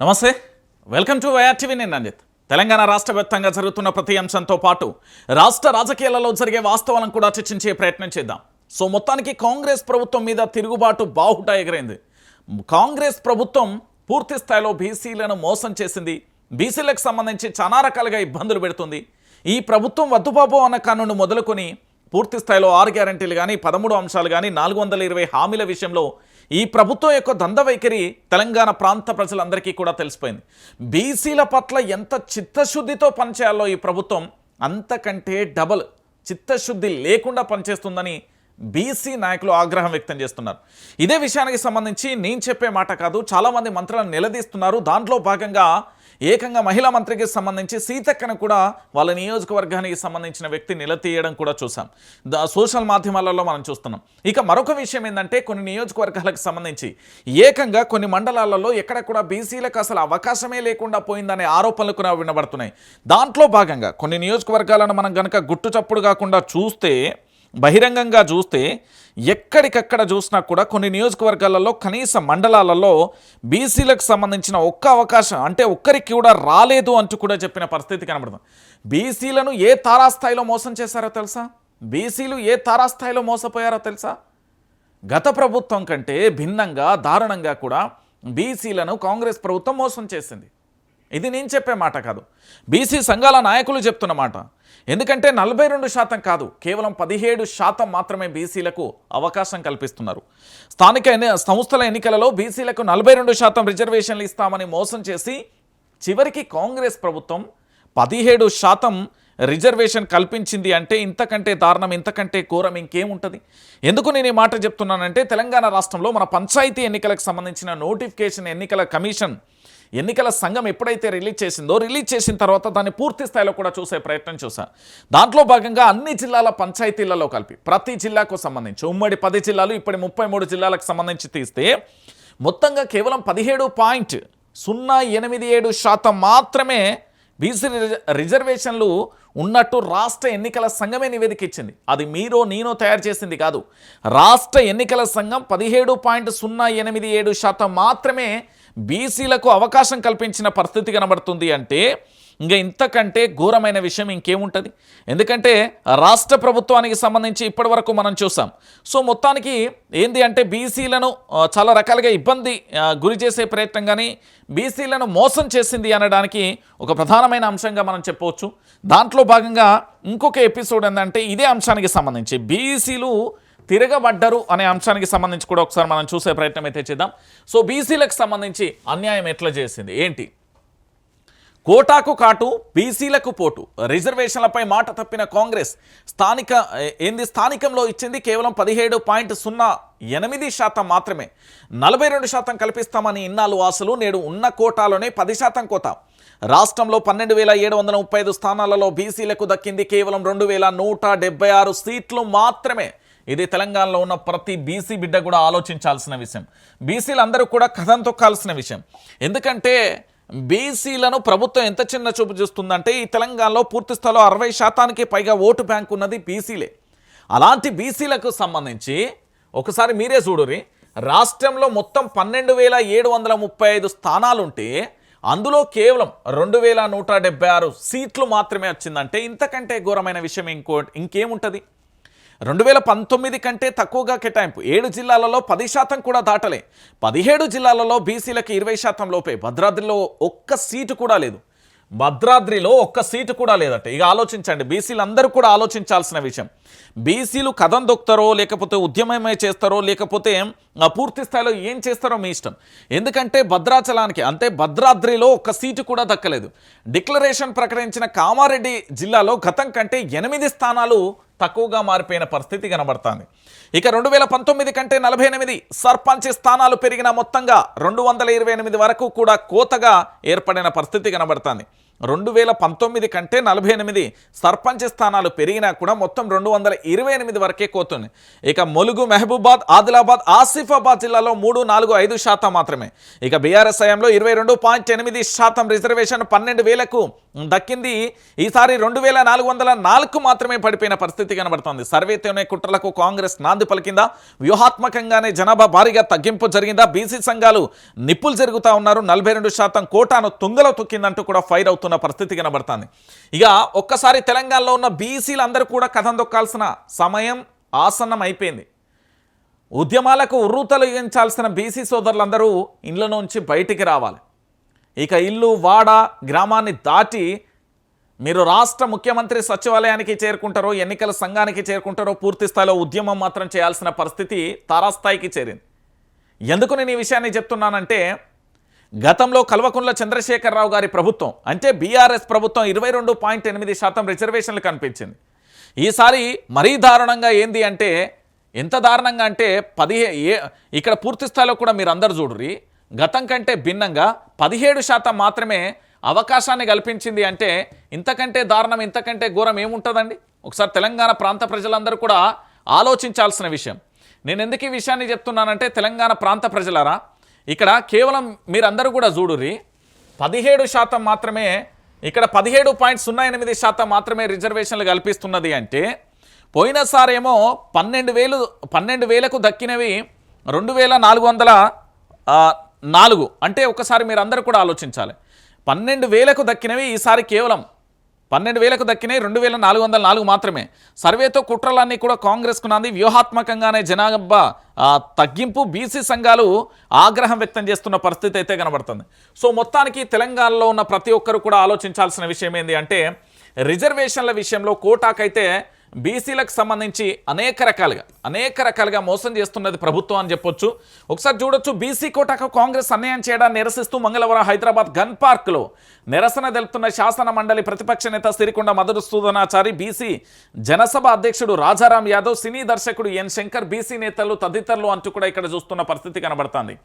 నమస్తే. Welcome to YRTV నేను రంజిత్. తెలంగాణ రాష్ట్ర వ్యాప్తంగా జరుగుతున్న ప్రతి అంశంతో పాటు రాష్ట్ర రాజకీయాలలో జరిగే వాస్తవాలను కూడా చర్చించే ప్రయత్నం చేద్దాం. సో మొత్తానికి కాంగ్రెస్ ప్రభుత్వం మీద తిరుగుబాటు బాహుట ఎగరైంది. కాంగ్రెస్ ప్రభుత్వం పూర్తి స్థాయిలో బీసీలను మోసం చేసింది. బీసీలకు సంబంధించి చాలా రకాలుగా ఇబ్బందులు పెడుతుంది. ఈ ప్రభుత్వం వద్దుబాబు అన్న కానుండి మొదలుకొని పూర్తి స్థాయిలో ఆరు గ్యారంటీలు కానీ పదమూడు అంశాలు కానీ నాలుగు వందల ఇరవై హామీల విషయంలో ఈ ప్రభుత్వం యొక్క దంద వైఖరి తెలంగాణ ప్రాంత ప్రజలందరికీ కూడా తెలిసిపోయింది. బీసీల పట్ల ఎంత చిత్తశుద్ధితో పనిచేయాలో ఈ ప్రభుత్వం అంతకంటే డబల్ చిత్తశుద్ధి లేకుండా పనిచేస్తుందని బీసీ నాయకులు ఆగ్రహం వ్యక్తం చేస్తున్నారు. ఇదే విషయానికి సంబంధించి నేను చెప్పే మాట కాదు చాలామంది మంత్రులను నిలదీస్తున్నారు. దాంట్లో భాగంగా ఏకంగా మహిళా మంత్రికి సంబంధించి సీతక్కను కూడా వాళ్ళ నియోజకవర్గానికి సంబంధించిన వ్యక్తి నిలతీయడం కూడా చూసాం సోషల్ మాధ్యమాలలో మనం చూస్తున్నాం. ఇక మరొక విషయం ఏంటంటే కొన్ని నియోజకవర్గాలకు సంబంధించి ఏకంగా కొన్ని మండలాలలో ఎక్కడ కూడా బీసీలకు అసలు అవకాశమే లేకుండా పోయిందనే ఆరోపణలు కూడా వినబడుతున్నాయి. దాంట్లో భాగంగా కొన్ని నియోజకవర్గాలను మనం కనుక గుట్టు చప్పుడు కాకుండా చూస్తే బహిరంగంగా చూస్తే ఎక్కడికక్కడ చూసినా కూడా కొన్ని నియోజకవర్గాలలో కనీస మండలాలలో బీసీలకు సంబంధించిన ఒక్క అవకాశం అంటే ఒక్కరికి కూడా రాలేదు అంటూ కూడా చెప్పిన పరిస్థితి కనబడుతుంది. బీసీలను ఏ తారాస్థాయిలో మోసం చేశారో తెలుసా? బీసీలు ఏ తారాస్థాయిలో మోసపోయారో తెలుసా? గత ప్రభుత్వం కంటే భిన్నంగా దారుణంగా కూడా బీసీలను కాంగ్రెస్ ప్రభుత్వం మోసం చేసింది. ఇది నేను చెప్పే మాట కాదు. బీసీ సంఘాల నాయకులు చెప్తున్న మాట. ఎందుకంటే నలభై రెండు శాతం కాదు కేవలం పదిహేడు శాతం మాత్రమే బీసీలకు అవకాశం కల్పిస్తున్నారు. స్థానిక సంస్థల ఎన్నికలలో బీసీలకు నలభై రెండు శాతం రిజర్వేషన్లు ఇస్తామని మోసం చేసి చివరికి కాంగ్రెస్ ప్రభుత్వం పదిహేడు శాతం రిజర్వేషన్ కల్పించింది అంటే ఇంతకంటే దారుణం ఇంతకంటే ఘోరం ఇంకేముంటుంది? ఎందుకు నేను ఈ మాట చెప్తున్నానంటే తెలంగాణ రాష్ట్రంలో మన పంచాయతీ ఎన్నికలకు సంబంధించిన నోటిఫికేషన్ ఎన్నికల కమిషన్ ఎన్నికల సంఘం ఎప్పుడైతే రిలీజ్ చేసిందో రిలీజ్ చేసిన తర్వాత దాన్ని పూర్తి స్థాయిలో కూడా చూసే ప్రయత్నం చూశాను దాంట్లో భాగంగా అన్ని జిల్లాల పంచాయతీలలో కలిపి ప్రతి జిల్లాకు సంబంధించి ఉమ్మడి పది జిల్లాలు ఇప్పటి ముప్పై మూడు జిల్లాలకు సంబంధించి తీస్తే మొత్తంగా కేవలం పదిహేడు పాయింట్ సున్నా ఎనిమిది ఏడు శాతం మాత్రమే బీసీ రిజ- రిజర్వేషన్లు ఉన్నట్టు రాష్ట్ర ఎన్నికల సంఘమే నివేదిక ఇచ్చింది అది మీరో నేనో తయారు చేసింది కాదు. రాష్ట్ర ఎన్నికల సంఘం పదిహేడు పాయింట్ సున్నా ఎనిమిది ఏడు శాతం మాత్రమే బీసీలకు అవకాశం కల్పించిన పరిస్థితి కనబడుతుంది అంటే ఇంకా ఇంతకంటే ఘోరమైన విషయం ఇంకేముంటుంది? ఎందుకంటే రాష్ట్ర ప్రభుత్వానికి సంబంధించి ఇప్పటివరకు మనం చూసాం. సో మొత్తానికి ఏంది అంటే బీసీలను చాలా రకాలుగా ఇబ్బంది గురి చేసే ప్రయత్నం కానీ బీసీలను మోసం చేసింది అనడానికి ఒక ప్రధానమైన అంశంగా మనం చెప్పవచ్చు. దాంట్లో భాగంగా ఇంకొక ఎపిసోడ్ ఏంటంటే ఇదే అంశానికి సంబంధించి. బీసీలు తిరగబడ్డరు అనే అంశానికి సంబంధించి కూడా ఒకసారి మనం చూసే ప్రయత్నం అయితే చేద్దాం. సో బీసీలకు సంబంధించి అన్యాయం ఎట్లా చేసింది? ఏంటి? కోటాకు కాటు బీసీలకు పోటు. రిజర్వేషన్లపై మాట తప్పిన కాంగ్రెస్ స్థానిక ఏంది స్థానికంలో ఇచ్చింది కేవలం పదిహేడు పాయింట్ సున్నా ఎనిమిది శాతం మాత్రమే. నలభై రెండు శాతం కల్పిస్తామని ఇన్నాళ్ళు ఆశలు నేడు ఉన్న కోటాలోనే పది శాతం కోట రాష్ట్రంలో పన్నెండు వేల ఏడు వందల ముప్పై ఐదు స్థానాలలో బీసీలకు దక్కింది కేవలం రెండు వేల నూట డెబ్బై ఆరు సీట్లు మాత్రమే. ఇది తెలంగాణలో ఉన్న ప్రతి బీసీ బిడ్డ కూడా ఆలోచించాల్సిన విషయం. బీసీలందరూ కూడా కథం తొక్కాల్సిన విషయం. ఎందుకంటే బీసీలను ప్రభుత్వం ఎంత చిన్న చూపు చూస్తుందంటే ఈ తెలంగాణలో పూర్తి స్థాయిలో అరవై శాతానికి పైగా ఓటు బ్యాంక్ ఉన్నది బీసీలే. అలాంటి బీసీలకు సంబంధించి ఒకసారి మీరే చూడురి రాష్ట్రంలో మొత్తం పన్నెండు వేల ఏడు వందల ముప్పై ఐదు స్థానాలుంటే అందులో కేవలం రెండు వేల నూట డెబ్బై ఆరు సీట్లు మాత్రమే వచ్చిందంటే ఇంతకంటే ఘోరమైన విషయం ఇంకో ఇంకేముంటుంది? రెండు వేల పంతొమ్మిది కంటే తక్కువగా కేటాయింపు. ఏడు జిల్లాలలో పది శాతం కూడా దాటలే. పదిహేడు జిల్లాలలో బీసీలకు ఇరవై శాతం లోపే. భద్రాద్రిలో ఒక్క సీటు కూడా లేదు. భద్రాద్రిలో ఒక్క సీటు కూడా లేదట. ఇక ఆలోచించండి. బీసీలు అందరూ కూడా ఆలోచించాల్సిన విషయం. బీసీలు కథం దొక్కుతారో లేకపోతే ఉద్యమమే చేస్తారో లేకపోతే ఆ, పూర్తి స్థాయిలో ఏం చేస్తారో మీ ఇష్టం. ఎందుకంటే భద్రాచలానికి అంటే భద్రాద్రిలో ఒక్క సీటు కూడా దక్కలేదు. డిక్లరేషన్ ప్రకటించిన కామారెడ్డి జిల్లాలో గతం కంటే ఎనిమిది స్థానాలు తక్కువగా మారిపోయిన పరిస్థితి కనబడుతుంది. ఇక రెండు వేల పంతొమ్మిది కంటే నలభై ఎనిమిది సర్పంచ్ స్థానాలు పెరిగిన మొత్తంగా రెండు వందల ఇరవై ఎనిమిది వరకు కూడా కోతగా ఏర్పడిన పరిస్థితి కనబడుతుంది. రెండు వేల పంతొమ్మిది కంటే నలభై ఎనిమిది సర్పంచ్ స్థానాలు పెరిగినా కూడా మొత్తం రెండు వందల ఇరవై ఎనిమిది వరకే కోతుంది. ఇక ములుగు మహబూబాద్ ఆదిలాబాద్ ఆసిఫాబాద్ జిల్లాలో మూడు నాలుగు ఐదు శాతం మాత్రమే. ఇక బీఆర్ఎస్ హయాంలో ఇరవై రెండు పాయింట్ ఎనిమిది శాతం రిజర్వేషన్ పన్నెండు వేలకు దక్కింది. ఈసారి రెండు వేల నాలుగు వందల నాలుగు మాత్రమే పడిపోయిన పరిస్థితి కనబడుతోంది. సర్వేతోనే కుట్రలకు కాంగ్రెస్ నాంది పలికిందా? వ్యూహాత్మకంగానే జనాభా భారీగా తగ్గింపు జరిగిందా? బీసీ సంఘాలు నిప్పులు జరుగుతూ ఉన్నారు. నలభై రెండు శాతం కోటాను తుంగలో తొక్కిందంటూ కూడా ఫైర్ అవుతున్న పరిస్థితి కనబడుతుంది. ఇక ఒక్కసారి తెలంగాణలో ఉన్న బీసీలు అందరూ కూడా కథం దొక్కాల్సిన సమయం ఆసన్నం అయిపోయింది ఉద్యమాలకు ఉర్రూతలిగించాల్సిన బీసీ సోదరులందరూ ఇండ్ల నుంచి బయటికి రావాలి. ఇక ఇల్లు వాడ గ్రామాన్ని దాటి మీరు రాష్ట్ర ముఖ్యమంత్రి సచివాలయానికి చేరుకుంటారో ఎన్నికల సంఘానికి చేరుకుంటారో పూర్తి స్థాయిలో ఉద్యమం మాత్రం చేయాల్సిన పరిస్థితి తారాస్థాయికి చేరింది. ఎందుకు నేను ఈ విషయాన్ని చెప్తున్నానంటే గతంలో కల్వకుంట్ల చంద్రశేఖరరావు గారి ప్రభుత్వం అంటే బీఆర్ఎస్ ప్రభుత్వం ఇరవై రెండు పాయింట్ ఎనిమిది శాతం రిజర్వేషన్లు కనిపించింది. ఈసారి మరీ దారుణంగా ఏంది అంటే ఎంత దారుణంగా అంటే పదిహే ఏ ఇక్కడ పూర్తి స్థాయిలో కూడా మీరు అందరు చూడుర్రి. గతం కంటే భిన్నంగా పదిహేడు శాతం మాత్రమే అవకాశాన్ని కల్పించింది అంటే ఇంతకంటే దారుణం ఇంతకంటే ఘోరం ఏముంటుందండి? ఒకసారి తెలంగాణ ప్రాంత ప్రజలందరూ కూడా ఆలోచించాల్సిన విషయం. నేను ఎందుకు ఈ విషయాన్ని చెప్తున్నానంటే తెలంగాణ ప్రాంత ప్రజలారా ఇక్కడ కేవలం మీరందరూ కూడా చూడుర్రి. పదిహేడు శాతం మాత్రమే ఇక్కడ పదిహేడు పాయింట్ సున్నా ఎనిమిది శాతం మాత్రమే రిజర్వేషన్లు కల్పిస్తున్నది అంటే పోయినసారేమో పన్నెండు వేలు పన్నెండు వేలకు దక్కినవి రెండు వేల నాలుగు వందల నాలుగు. అంటే ఒకసారి మీరు అందరూ కూడా ఆలోచించాలి. పన్నెండు వేలకు దక్కినవి ఈసారి కేవలం పన్నెండు వేలకు దక్కినాయి రెండు వేల నాలుగు వందల నాలుగు మాత్రమే. సర్వేతో కుట్రలన్నీ కూడా కాంగ్రెస్కు నాంది వ్యూహాత్మకంగానే జనాభా తగ్గింపు బీసీ సంఘాలు ఆగ్రహం వ్యక్తం చేస్తున్న పరిస్థితి అయితే కనబడుతుంది. సో మొత్తానికి తెలంగాణలో ఉన్న ప్రతి ఒక్కరు కూడా ఆలోచించాల్సిన విషయం ఏంటి అంటే రిజర్వేషన్ల విషయంలో కోటాకైతే బీసీలకు సంబంధించి అనేక రకాలుగా అనేక రకాలుగా మోసం చేస్తున్నది ప్రభుత్వం అని చెప్పొచ్చు. ఒకసారి చూడొచ్చు బీసీ కోటాకు కాంగ్రెస్ అన్యాయం చేయడాన్ని నిరసిస్తూ మంగళవారం హైదరాబాద్ గన్ పార్క్లో నిరసన తెలుపుతున్న శాసన మండలి ప్రతిపక్ష నేత సిరికొండ మధుసూదనాచారి బీసీ జనసభ అధ్యక్షుడు రాజారాం యాదవ్ సినీ దర్శకుడు ఎన్ శంకర్ బీసీ నేతలు తదితరులు అంటూ కూడా ఇక్కడ చూస్తున్న పరిస్థితి కనబడుతుంది.